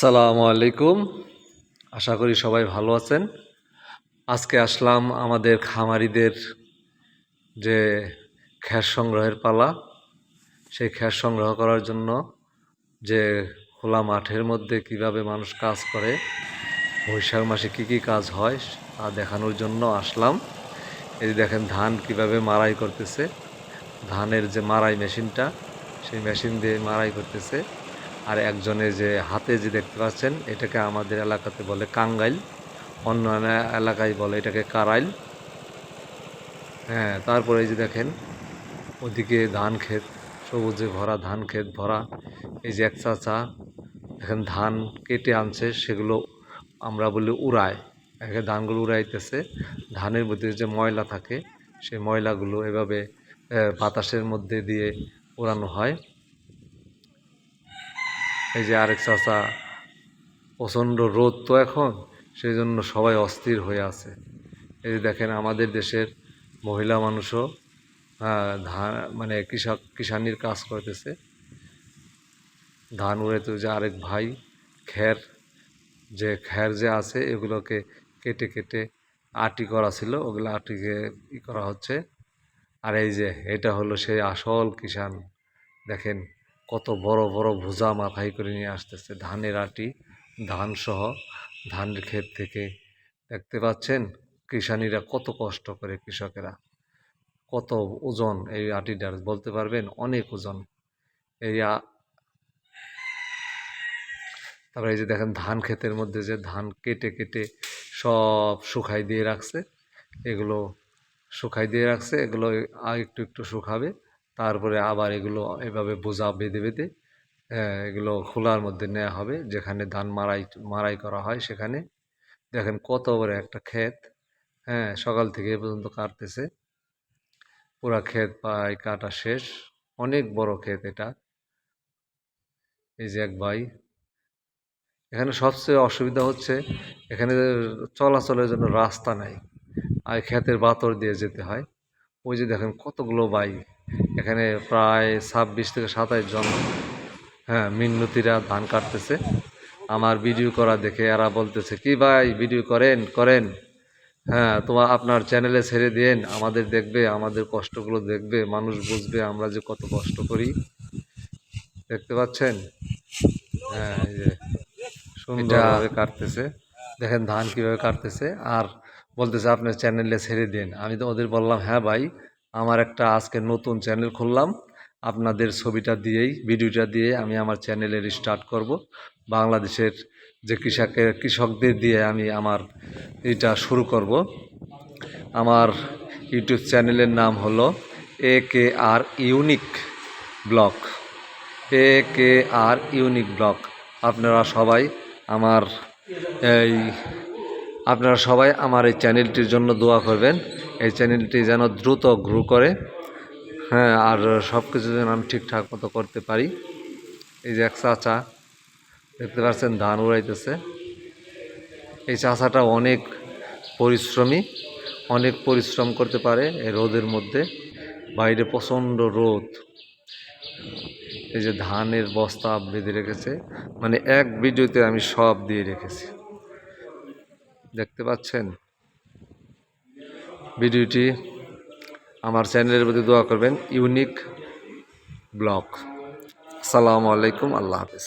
আসসালামু আলাইকুম। আশা করি সবাই ভালো আছেন। আজকে আসলাম আমাদের খামারিদের যে খ্যার সংগ্রহের পালা, সেই খ্যার সংগ্রহ করার জন্য যে খোলা মাঠের মধ্যে কীভাবে মানুষ কাজ করে, বৈশাখ মাসে কি কি কাজ হয়, তা দেখানোর জন্য আসলাম। এই দেখেন, ধান কীভাবে মারাই করতেছে, ধানের যে মারাই মেশিনটা, সেই মেশিন দিয়ে মারাই করতেছে। আর একজনে যে হাতে যে দেখতে পাচ্ছেন, এটাকে আমাদের এলাকাতে বলে কাঙ্গাইল অন্য এলাকায় বলে এটাকে কারাইল। হ্যাঁ তারপরে যে দেখেন, ওদিকে ধান ক্ষেত, সবুজে ভরা ধান ক্ষেত ভরা, এই যে এক চাচা, দেখেন ধান কেটে আনছে, সেগুলো আমরা বলি উড়ায়। একে ধানগুলো উড়াইতেছে, ধানের মধ্যে যে ময়লা থাকে, সেই ময়লাগুলো এভাবে বাতাসের মধ্যে দিয়ে উড়ানো হয়। এই যে আরেক চাচা প্রচণ্ড রোদ তো এখন সেই জন্য সবাই অস্থির হয়ে আছে। এই যে দেখেন আমাদের দেশের মহিলা মানুষও আহ, ধান মানে কৃষক কিষানির কাজ করতেছে। ধান উড়ে তো যে আরেক ভাই খ্যার যে খ্যার যে আছে এগুলোকে কেটে কেটে আটি করা ছিল ওগুলো আটিকে ই করা হচ্ছে। আর এই যে এটা হলো সেই আসল কিষান দেখেন কত বড় বড় ভুজা মাথায় করে নিয়ে আসতেছে। ধানের আটি, ধান সহ ধানের ক্ষেত থেকে। দেখতে পাচ্ছেন কৃষানীরা কত কষ্ট করে কৃষকেরা। কত ওজন এই আটিটার, বলতে পারবেন অনেক ওজন। এই তারপরে এই যে দেখেন ধান ক্ষেতের মধ্যে যে ধান কেটে কেটে সব শুকাই দিয়ে রাখছে। এগুলো শুকাই দিয়ে রাখছে, এগুলো আর একটু একটু শুকাবে। তারপরে আবার এগুলো এভাবে বোঝা বেঁধে বেঁধে আহ, এগুলো খোলার মধ্যে নেওয়া হবে। যেখানে ধান মারাই মারাই করা হয় সেখানে। দেখেন কত বড় একটা ক্ষেত হ্যাঁ সকাল থেকে এ পর্যন্ত কাটতেছে। পুরা ক্ষেত প্রায় কাটা শেষ। অনেক বড় ক্ষেত এটা। এই যে এক ভাই। এখানে সবচেয়ে অসুবিধা হচ্ছে এখানে চলাচলের জন্য রাস্তা নাই। আর ক্ষেতের বাতর দিয়ে যেতে হয়। ওই যে দেখেন কতগুলো বাইক এখানে প্রায় ছাব্বিশ থেকে সাতাইশ জন হ্যাঁ মিন্নতিরা ধান কাটতেছে। আমার ভিডিও করা দেখে এরা বলতেছে কি ভাই ভিডিও করেন করেন। হ্যাঁ তোমার আপনার চ্যানেলে ছেড়ে দিন আমাদের দেখবে আমাদের কষ্টগুলো দেখবে মানুষ বুঝবে আমরা যে কত কষ্ট করি। দেখতে পাচ্ছেন? হ্যাঁ এই যে সুন্দরভাবে কাটতেছে। দেখেন ধান কীভাবে কাটতেছে। আর বলতেছে আপনার চ্যানেলে ছেড়ে দিন আমি তো ওদের বললাম হ্যাঁ ভাই আমার একটা আজকে নতুন চ্যানেল খুললাম। আপনাদের ছবিটা দিয়েই, ভিডিওটা দিয়ে আমি আমার চ্যানেলের স্টার্ট করব। বাংলাদেশের যে কৃষকের, কৃষকদের দিয়ে আমি আমার এটা শুরু করব। আমার ইউটিউব চ্যানেলের নাম হলো A K R unique blog. A K R unique blog. আপনারা সবাই আমার এই আপনারা সবাই আমার এই চ্যানেলটির জন্য দোয়া করবেন। এই চ্যানেলটি যেন দ্রুত গ্রো করে। হ্যাঁ আর সব কিছু যেন আমি ঠিকঠাক মতো করতে পারি। এই যে এক চাচা, দেখতে পাচ্ছেন ধান উড়াইতেছে। এই চাচাটা অনেক পরিশ্রমী, অনেক পরিশ্রম করতে পারে এই রোদের মধ্যে। বাইরে প্রচণ্ড রোদ। এই যে ধানের বস্তা বেঁধে রেখেছে। মানে এক ভিডিওতে আমি সব দিয়ে রেখেছি। দেখতে পাচ্ছেন? ভিডিওটি আমার চ্যানেলের প্রতি দোয়া করবেন। Unique blog. আসসালামু আলাইকুম আল্লাহ হাফিজ।